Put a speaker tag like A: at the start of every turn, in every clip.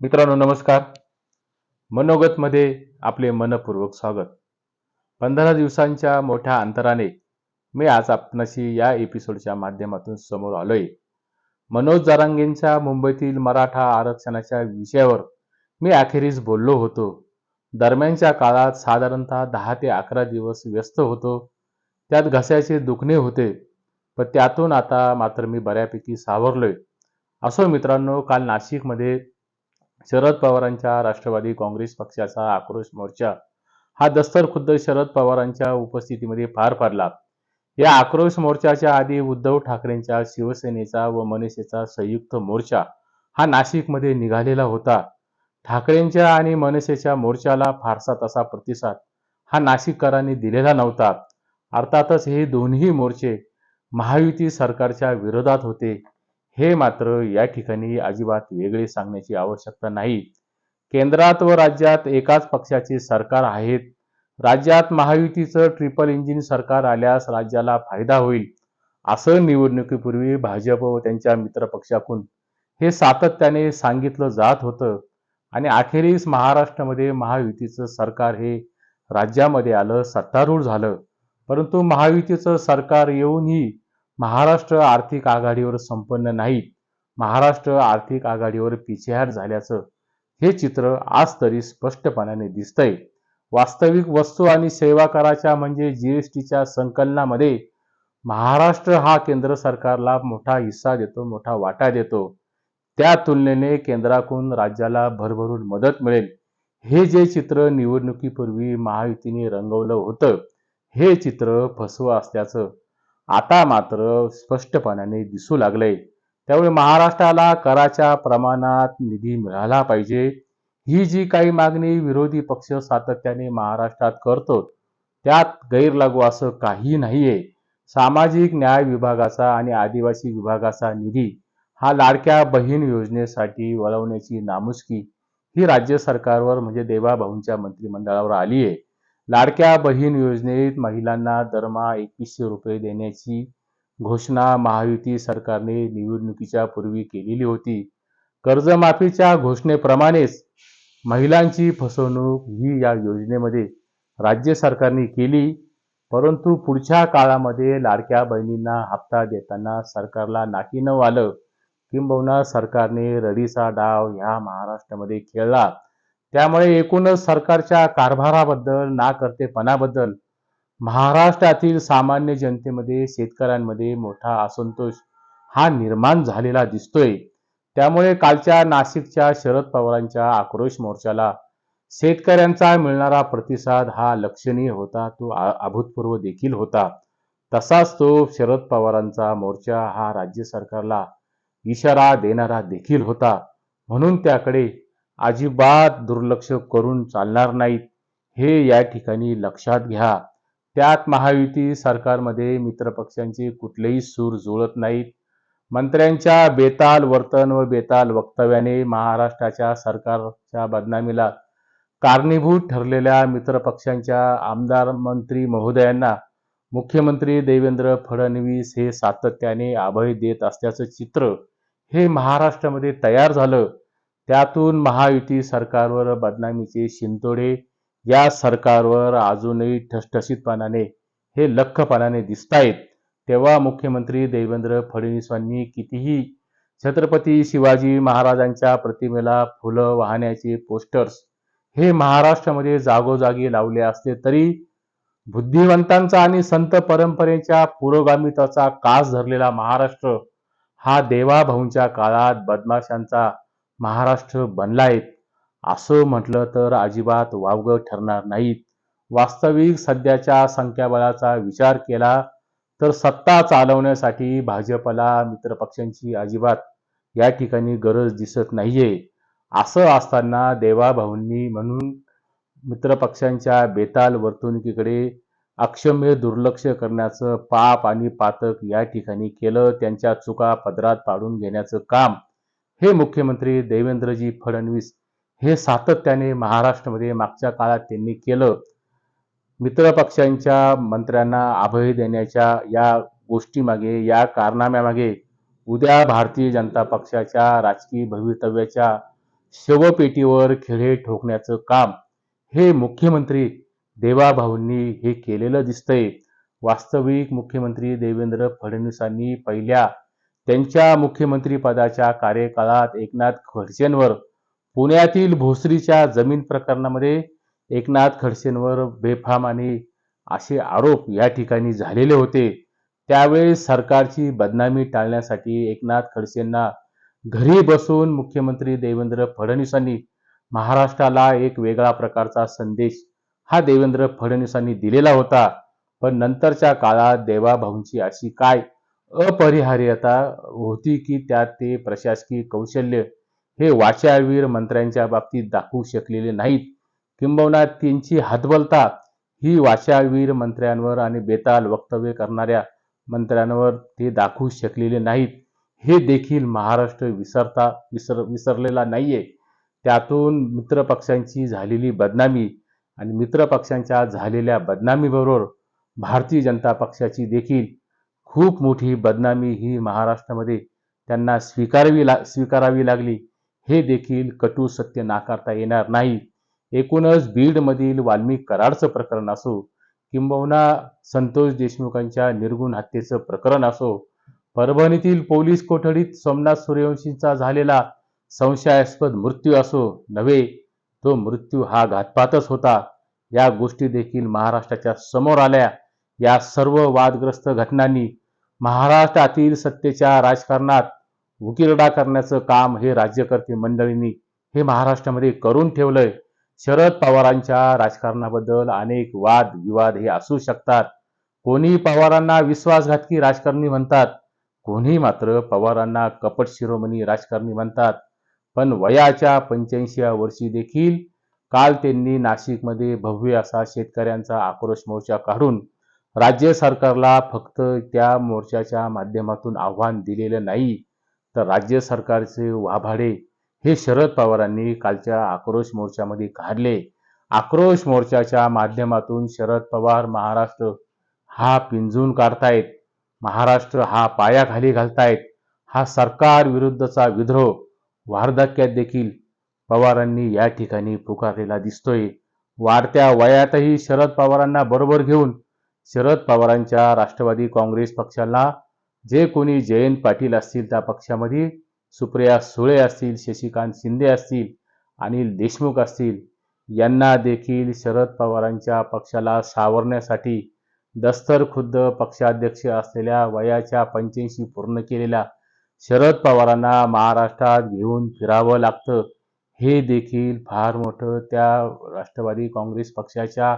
A: मित्रांनो नमस्कार. मनोगतमध्ये आपले मनपूर्वक स्वागत. पंधरा दिवसांच्या मोठ्या अंतराने मी आज आपणाशी या एपिसोडच्या माध्यमातून समोर आलोय. मनोज जारांगेंच्या मुंबईतील मराठा आरक्षणाच्या विषयावर मी अखेरीस बोललो होतो. दरम्यानच्या काळात साधारणतः दहा ते अकरा दिवस व्यस्त होतो. त्यात घस्याचे दुखणे होते पण त्यातून आता मात्र मी बऱ्यापैकी सावरलोय. असो मित्रांनो काल नाशिकमध्ये शरद पवारांच्या राष्ट्रवादी काँग्रेस पक्षाचा आक्रोश मोर्चा हा दस्तर खुद्द शरद पवारांच्या उपस्थितीमध्ये पार पडला. या आक्रोश मोर्चाच्या आधी उद्धव ठाकरेंच्या शिवसेनेचा व मनसेचा संयुक्त मोर्चा हा नाशिकमध्ये निघालेला होता. ठाकरेंच्या आणि मनसेच्या मोर्चाला फारसा तसा प्रतिसाद हा नाशिककरांनी दिलेला नव्हता. अर्थातच हे दोन्ही मोर्चे महायुती सरकारच्या विरोधात होते. हे मात्र या ठिकाणी अजिबात वेगळे सांगण्याची आवश्यकता नाही. केंद्रात व राज्यात एकाच पक्षाचे सरकार आहेत. राज्यात महायुतीचं ट्रिपल इंजिन सरकार आल्यास राज्याला फायदा होईल. असं निवडणुकीपूर्वी भाजप व त्यांच्या मित्रपक्षाकडून हे सातत्याने सांगितलं जात होतं. आणि अखेरीस महाराष्ट्रामध्ये महायुतीचं सरकार हे राज्यामध्ये आलं सत्तारूढ झालं. परंतु महायुतीचं सरकार येऊनही महाराष्ट्र आर्थिक आघाडीवर संपन्न नाही महाराष्ट्र आर्थिक आघाडीवर पिछेहाट झाल्याचं हे चित्र आज तरी स्पष्टपणाने दिसतंय. वास्तविक वस्तू आणि सेवा कराच्या म्हणजे जीएसटीच्या संकलनामध्ये महाराष्ट्र हा केंद्र सरकारला मोठा हिस्सा देतो मोठा वाटा देतो. त्या तुलनेने केंद्राकडून राज्याला भरभरून मदत मिळेल. हे जे चित्र निवडणुकीपूर्वी महायुतीने रंगवलं होतं हे चित्र फसवं असल्याचं आता मात्र स्पष्टपणाने दिसू लागले. त्यामुळे महाराष्ट्राला कराच्या प्रमाणात निधी मिळाला पाहिजे. ही जी काही मागणी विरोधी पक्ष सातत्याने महाराष्ट्रात करतो त्यात गैरलागू असं काही नाहीये. सामाजिक न्याय विभागाचा आणि आदिवासी विभागाचा निधी हा लाडक्या बहीण योजनेसाठी वळवण्याची नामुष्की ही राज्य सरकारवर म्हणजे देवाभाऊंच्या मंत्रिमंडळावर आली आहे लाडक्या बहीण योजनेत महिलांना दरमहा एकवीसशे रुपये देण्याची घोषणा महायुती सरकारने निवडणुकीच्या पूर्वी केलेली होती. कर्जमाफीच्या घोषणेप्रमाणेच महिलांची फसवणूक ही या योजनेमध्ये राज्य सरकारने केली परंतु पुढच्या काळामध्ये लाडक्या बहिणींना हप्ता देताना सरकारला नाकी न आलं किंबहुना सरकारने रडीचा डाव ह्या महाराष्ट्रामध्ये खेळला. त्यामुळे एकूणच सरकारच्या कारभाराबद्दल नाकर्तेपणाबद्दल महाराष्ट्रातील सामान्य जनतेमध्ये शेतकऱ्यांमध्ये मोठा असंतोष हा निर्माण झालेला दिसतोय. त्यामुळे कालच्या नाशिकच्या शरद पवारांच्या आक्रोश मोर्चाला शेतकऱ्यांचा मिळणारा प्रतिसाद हा लक्षणीय होता तो अभूतपूर्व देखील होता. तसाच तो शरद पवारांचा मोर्चा हा राज्य सरकारला इशारा देणारा देखील होता. म्हणून त्याकडे अजिबात दुर्लक्ष करून चालणार नाहीत. हे या ठिकाणी लक्षात घ्या. त्यात महायुती सरकारमध्ये मित्रपक्षांचे कुठलेही सूर जुळत नाहीत. मंत्र्यांच्या बेताल वर्तन व बेताल वक्तव्याने महाराष्ट्राच्या सरकारच्या बदनामीला कारणीभूत ठरलेल्या मित्रपक्षांच्या आमदार मंत्री महोदयांना मुख्यमंत्री देवेंद्र फडणवीस हे सातत्याने अभय देत असल्याचं चित्र हे महाराष्ट्रामध्ये तयार झालं. त्यातून महायुती सरकारवर बदनामीचे शिंतोडे या सरकारवर अजूनही ठसठशीतपणाने हे लख्खपणाने दिसतायत. तेव्हा मुख्यमंत्री देवेंद्र फडणवीसांनी कितीही छत्रपती शिवाजी महाराजांच्या प्रतिमेला फुलं वाहण्याचे पोस्टर्स हे महाराष्ट्रामध्ये जागोजागी लावले असले तरी बुद्धिवंतांचा आणि संत परंपरेच्या पुरोगामिताचा कास धरलेला महाराष्ट्र हा देवाभाऊंच्या काळात बदमाशांचा महाराष्ट्र बनलायत. असं म्हटलं तर अजिबात वावगं ठरणार नाहीत. वास्तविक सध्याच्या संख्याबळाचा विचार केला तर सत्ता चालवण्यासाठी भाजपला मित्रपक्षांची अजिबात या ठिकाणी गरज दिसत नाहीये. असं असताना देवाभाऊंनी म्हणून मित्रपक्षांच्या बेताल वर्तणुकीकडे अक्षम्य दुर्लक्ष करण्याचं पाप आणि पातक या ठिकाणी केलं. त्यांच्या चुका पदरात पाडून घेण्याचं काम हे मुख्यमंत्री देवेंद्रजी फडणवीस हे सातत्याने महाराष्ट्रामध्ये मागच्या काळात त्यांनी केलं. मित्रपक्षांच्या मंत्र्यांना अभय देण्याच्या या गोष्टीमागे या कारनाम्यामागे उद्या भारतीय जनता पक्षाच्या राजकीय भवितव्याच्या शवपेटीवर खिळे ठोकण्याचं काम हे मुख्यमंत्री देवाभाऊंनी हे केलेलं दिसतंय. वास्तविक मुख्यमंत्री देवेंद्र फडणवीसांनी पहिल्या त्यांच्या मुख्यमंत्रीपदाच्या कार्यकाळात एकनाथ खडसेंवर पुण्यातील भोसरीच्या जमीन प्रकरणामध्ये एकनाथ खडसेंवर बेफाम आणि असे आरोप या ठिकाणी झालेले होते. त्यावेळेस सरकारची बदनामी टाळण्यासाठी एकनाथ खडसेंना घरी बसून मुख्यमंत्री देवेंद्र फडणवीसांनी महाराष्ट्राला एक वेगळा प्रकारचा संदेश हा देवेंद्र फडणवीसांनी दिलेला होता. पण नंतरच्या काळात देवाभाऊंची अशी काय अपरिहार्यता होती की त्यात ते प्रशासकीय कौशल्य हे वाचावीर मंत्र्यांच्या बाबतीत दाखवू शकलेले नाहीत. किंबहुना त्यांची हतबलता ही वाचावीर मंत्र्यांवर आणि बेताल वक्तव्य करणाऱ्या मंत्र्यांवर ते दाखवू शकलेले नाहीत. हे देखील महाराष्ट्र विसरता विसर विसरलेला नाहीये. त्यातून मित्रपक्षांची झालेली बदनामी आणि मित्रपक्षांच्या झालेल्या बदनामीबरोबर भारतीय जनता पक्षाची देखील खूप मोठी बदनामी ही महाराष्ट्रामध्ये त्यांना स्वीकारावी ला स्वीकारावी लागली. हे देखील कटू सत्य नाकारता येणार नाही. एकूणच बीडमधील वाल्मिक कराडचं प्रकरण असो किंबहुना संतोष देशमुखांच्या निर्गुण हत्येचं प्रकरण असो परभणीतील पोलीस कोठडीत सोमनाथ सूर्यवंशींचा झालेला संशयास्पद मृत्यू असो नव्हे तो मृत्यू हा घातपातच होता. या गोष्टी देखील महाराष्ट्राच्या समोर आल्या. या सर्व वादग्रस्त घटनांनी महाराष्ट्रातील सत्तेच्या राजकारणात उकिरडा करण्याचं काम हे राज्यकर्ते मंडळींनी हे महाराष्ट्रामध्ये करून ठेवलंय. शरद पवारांच्या राजकारणाबद्दल अनेक वाद विवाद हे असू शकतात. कोणी पवारांना विश्वासघातकी राजकारणी म्हणतात कोणी मात्र पवारांना कपट शिरोमणी राजकारणी म्हणतात. पण वयाच्या पंच्याऐंशीव्या वर्षी देखील काल त्यांनी नाशिकमध्ये भव्य असा शेतकऱ्यांचा आक्रोश मोर्चा काढून राज्य सरकारला फक्त त्या मोर्चाच्या माध्यमातून आव्हान दिलेलं नाही तर राज्य सरकारचे वाभाडे हे शरद पवारांनी कालच्या आक्रोश मोर्चामध्ये काढले. आक्रोश मोर्चाच्या माध्यमातून शरद पवार महाराष्ट्र हा पिंजून काढतायत महाराष्ट्र हा पायाखाली घालतायत हा सरकार विरुद्धचा विद्रोह वार्धक्यात देखील पवारांनी या ठिकाणी पुकारलेला दिसतोय. वाढत्या वयातही शरद पवारांना बरोबर घेऊन शरद पवारांच्या राष्ट्रवादी काँग्रेस पक्षाला जे कोणी जयंत पाटील असतील त्या पक्षामध्ये सुप्रिया सुळे असतील शशिकांत शिंदे असतील अनिल देशमुख असतील यांना देखील शरद पवारांच्या पक्षाला सावरण्यासाठी दस्तर खुद्द पक्षाध्यक्ष असलेल्या वयाच्या पंच्याऐंशी पूर्ण केलेल्या शरद पवारांना महाराष्ट्रात घेऊन फिरावं लागतं हे देखील फार मोठं त्या राष्ट्रवादी काँग्रेस पक्षाच्या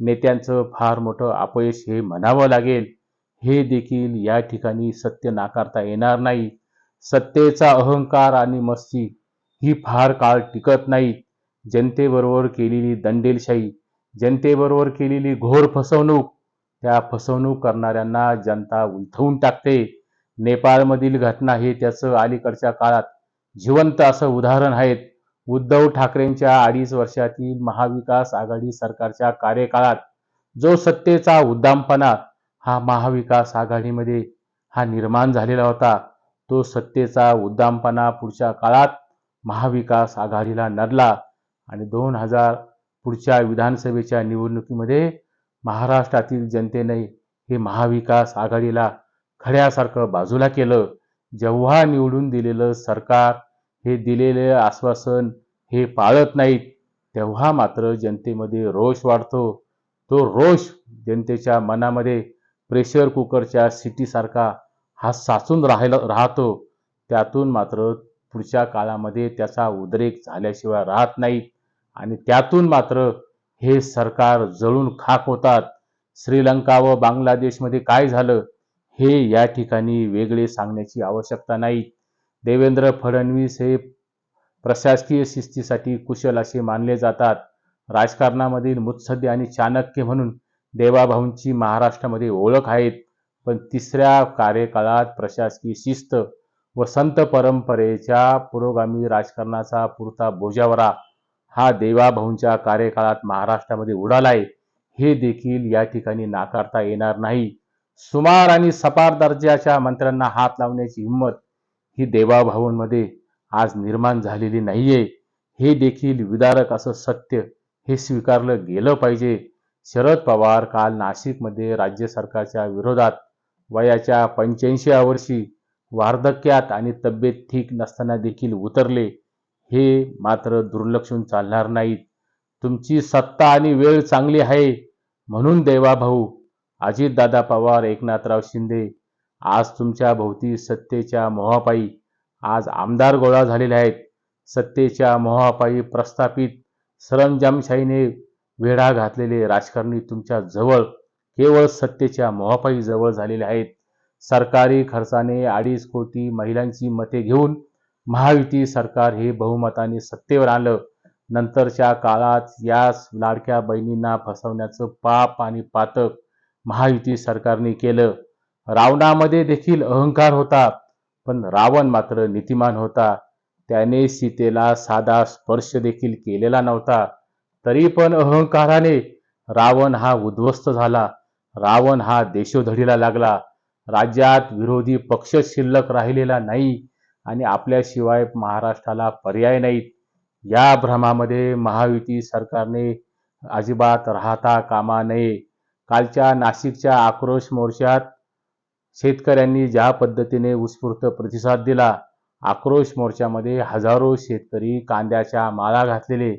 A: नेत्यांचं फार मोठं अपयश हे म्हणावं लागेल. हे देखील या ठिकाणी सत्य नाकारता येणार नाही. सत्तेचा अहंकार आणि मस्ती ही फार काळ टिकत नाहीत. जनतेबरोबर केलेली दंडेलशाही जनतेबरोबर केलेली घोर फसवणूक त्या फसवणूक करणाऱ्यांना जनता उलथवून टाकते. नेपाळमधील घटना हे त्याचं अलीकडच्या काळात जिवंत असं उदाहरण आहेत. उद्धव ठाकरेंच्या अडीच वर्षातील महाविकास आघाडी सरकारच्या कार्यकाळात जो सत्तेचा उद्दामपणा हा महाविकास आघाडीमध्ये हा निर्माण झालेला होता तो सत्तेचा उद्दामपणा पुढच्या काळात महाविकास आघाडीला नडला आणि दोन हजार पुढच्या विधानसभेच्या निवडणुकीमध्ये महाराष्ट्रातील जनतेने हे महाविकास आघाडीला खड्यासारखं बाजूला केलं. जेव्हा निवडून दिलेलं सरकार हे दिलेले आश्वासन हे पाळत नाहीत. तेव्हा मात्र जनतेमध्ये रोष वाढतो. तो रोष जनतेच्या मनामध्ये प्रेशर कुकरच्या सिटीसारखा हा साचून राहिला राहतो. त्यातून मात्र पुढच्या काळामध्ये त्याचा उद्रेक झाल्याशिवाय राहत नाहीत. आणि त्यातून मात्र हे सरकार जळून खाक होतात. श्रीलंका व बांगलादेशमध्ये काय झालं हे या ठिकाणी वेगळे सांगण्याची आवश्यकता नाही देवेंद्र फडणवीस हे प्रशासकीय शिस्तीसाठी कुशल असे मानले जातात. राजकारणामधील मुत्सद्दी आणि चाणक्य म्हणून देवाभाऊंची महाराष्ट्रामध्ये ओळख आहेत. पण तिसऱ्या कार्यकाळात प्रशासकीय शिस्त व संत परंपरेच्या पुरोगामी राजकारणाचा पुरता बोजावरा हा देवाभाऊंच्या कार्यकाळात महाराष्ट्रामध्ये उडालाय हे देखील या ठिकाणी नाकारता येणार नाही. सुमार आणि सपार दर्जाच्या मंत्र्यांना हात लावण्याची हिंमत ही देवाभाऊंमध्ये आज निर्माण झालेली नाहीये. हे देखील विदारक असं सत्य हे स्वीकारलं गेलं पाहिजे. शरद पवार काल नाशिकमध्ये राज्य सरकारच्या विरोधात वयाच्या पंच्याऐंशीव्या वर्षी वार्धक्यात आणि तब्येत ठीक नसताना देखील उतरले. हे मात्र दुर्लक्षून चालणार नाहीत. तुमची सत्ता आणि वेळ चांगली आहे. म्हणून देवाभाऊ अजितदादा पवार एकनाथराव शिंदे आज तुमच्या भोवती सत्तेच्या मोहापायी आज आमदार गोळा झालेले आहेत. सत्तेच्या मोहापायी प्रस्थापित सरंजामशाहीने वेढा घातलेले राजकारणी तुमच्या जवळ केवळ सत्तेच्या मोहापायी जवळ झालेले आहेत. सरकारी खर्चाने अडीच कोटी महिलांची मते घेऊन महायुती सरकार हे बहुमताने सत्तेवर आलं नंतरच्या काळात याच लाडक्या बहिणींना फसवण्याचं पाप आणि पातक महायुती सरकारने केलं. रावणामध्ये देखील अहंकार होता. पण रावण मात्र नीतिमान होता. त्याने सीतेला साधा स्पर्श देखील केलेला नव्हता. तरी पण अहंकाराने रावण हा उद्ध्वस्त झाला. रावण हा देशोधडीला लागला. राज्यात विरोधी पक्ष शिल्लक राहिलेला नाही आणि आपल्याशिवाय महाराष्ट्राला पर्याय नाहीत. या भ्रमामध्ये महायुती सरकारने अजिबात राहता कामा नये. कालच्या नाशिकच्या आक्रोश मोर्चात शेतकऱ्यांनी ज्या पद्धतीने उत्स्फूर्त प्रतिसाद दिला आक्रोश मोर्चामध्ये हजारो शेतकरी कांद्याच्या माळा घातलेले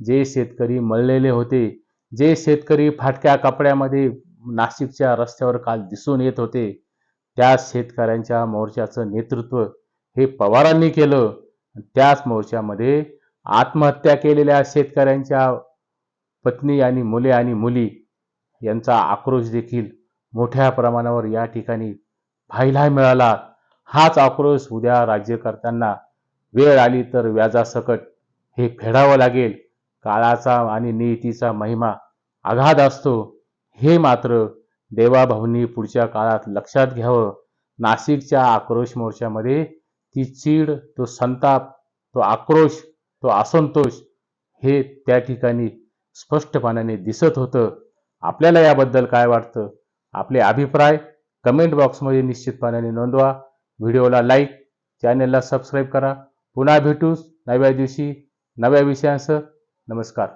A: जे शेतकरी मळलेले होते जे शेतकरी फाटक्या कपड्यामध्ये नाशिकच्या रस्त्यावर काल दिसून येत होते त्या शेतकऱ्यांच्या मोर्चाचं नेतृत्व हे पवारांनी केलं. त्याच मोर्चामध्ये आत्महत्या केलेल्या शेतकऱ्यांच्या पत्नी आणि मुले आणि मुली यांचा आक्रोश देखील मोठ्या प्रमाणावर या ठिकाणी पाहायला मिळाला. हाच आक्रोश उद्या राज्यकर्त्यांना. वेळ आली तर व्याजासकट. हे फेडावं लागेल. काळाचा आणि नियतीचा महिमा. आघात असतो. हे मात्र देवाभाऊंनी पुढच्या काळात लक्षात घ्यावं. नाशिकच्या आक्रोश मोर्चामध्ये ती चीड तो संताप तो आक्रोश तो असंतोष हे त्या ठिकाणी स्पष्टपणाने दिसत होतं. आपल्याला याबद्दल काय वाटतं? आपले अभिप्राय? कमेंट बॉक्समध्ये निश्चितपणाने नोंदवा. व्हिडिओला लाईक चॅनेलला सबस्क्राईब करा. पुन्हा भेटूच नव्या दिवशी नव्या विषयांसह. नमस्कार.